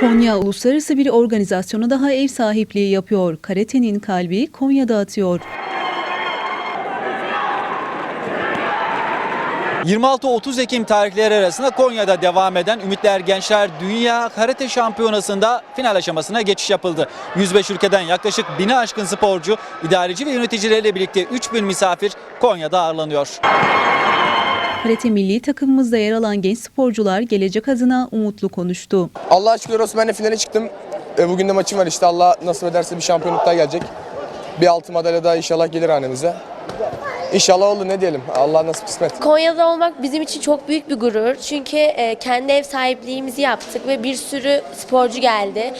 Konya uluslararası bir organizasyona daha ev sahipliği yapıyor. Karate'nin kalbi Konya'da atıyor. 26-30 Ekim tarihleri arasında Konya'da devam eden Ümitler Gençler Dünya Karate Şampiyonası'nda final aşamasına geçiş yapıldı. 105 ülkeden yaklaşık 1000'e aşkın sporcu, idareci ve yöneticileriyle birlikte 3000 misafir Konya'da ağırlanıyor. Karate milli takımımızda yer alan genç sporcular gelecek adına umutlu konuştu. Allah'a şükür de finale çıktım. E, Bugün de maçım var işte Allah nasip ederse bir şampiyonluk daha gelecek. Bir altın madalya daha inşallah gelir hanemize. İnşallah olur ne diyelim. Allah nasip kısmet. Konya'da olmak bizim için çok büyük bir gurur. Çünkü e, kendi ev sahipliğimizi yaptık ve bir sürü sporcu geldi.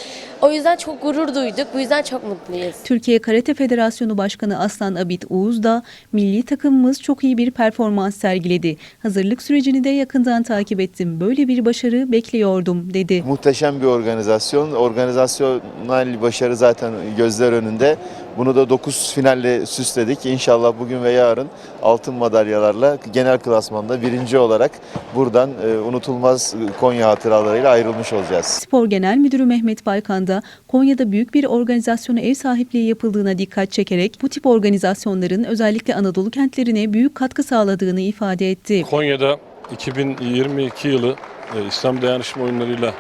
O yüzden çok gurur duyduk. Bu yüzden çok mutluyuz. Türkiye Karate Federasyonu Başkanı Aslan Abit Uğuz da milli takımımız çok iyi bir performans sergiledi. Hazırlık sürecini de yakından takip ettim. Böyle bir başarı bekliyordum dedi. Muhteşem bir organizasyon. Organizasyonel başarı zaten gözler önünde. Bunu da 9 finalle süsledik. İnşallah bugün ve yarın altın madalyalarla genel klasmanda birinci olarak buradan e, unutulmaz Konya hatıralarıyla ayrılmış olacağız. Spor Genel Müdürü Mehmet Baykan da Konya'da büyük bir organizasyona ev sahipliği yapıldığına dikkat çekerek bu tip organizasyonların özellikle Anadolu kentlerine büyük katkı sağladığını ifade etti. Konya'da 2022 yılı e, İslam Dayanışma Oyunları'yla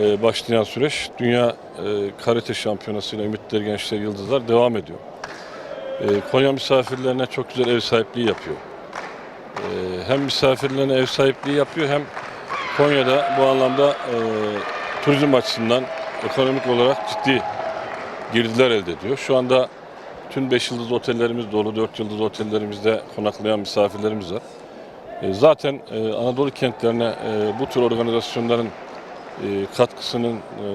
e, başlayan süreç Dünya e, Karate Şampiyonası'yla Ümitler Gençler Yıldızlar devam ediyor. E, Konya misafirlerine çok güzel ev sahipliği yapıyor. E, Hem misafirlerine ev sahipliği yapıyor hem Konya'da bu anlamda turizm açısından ekonomik olarak ciddi girdiler elde ediyor. Şu anda tüm 5 yıldız otellerimiz dolu, 4 yıldız otellerimizde konaklayan misafirlerimiz var. Zaten Anadolu kentlerine bu tür organizasyonların katkısının e,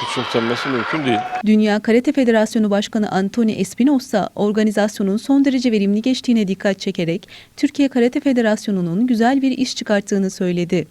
küçümsenmesi mümkün değil. Dünya Karate Federasyonu Başkanı Anthony Espinosa organizasyonun son derece verimli geçtiğine dikkat çekerek Türkiye Karate Federasyonu'nun güzel bir iş çıkarttığını söyledi.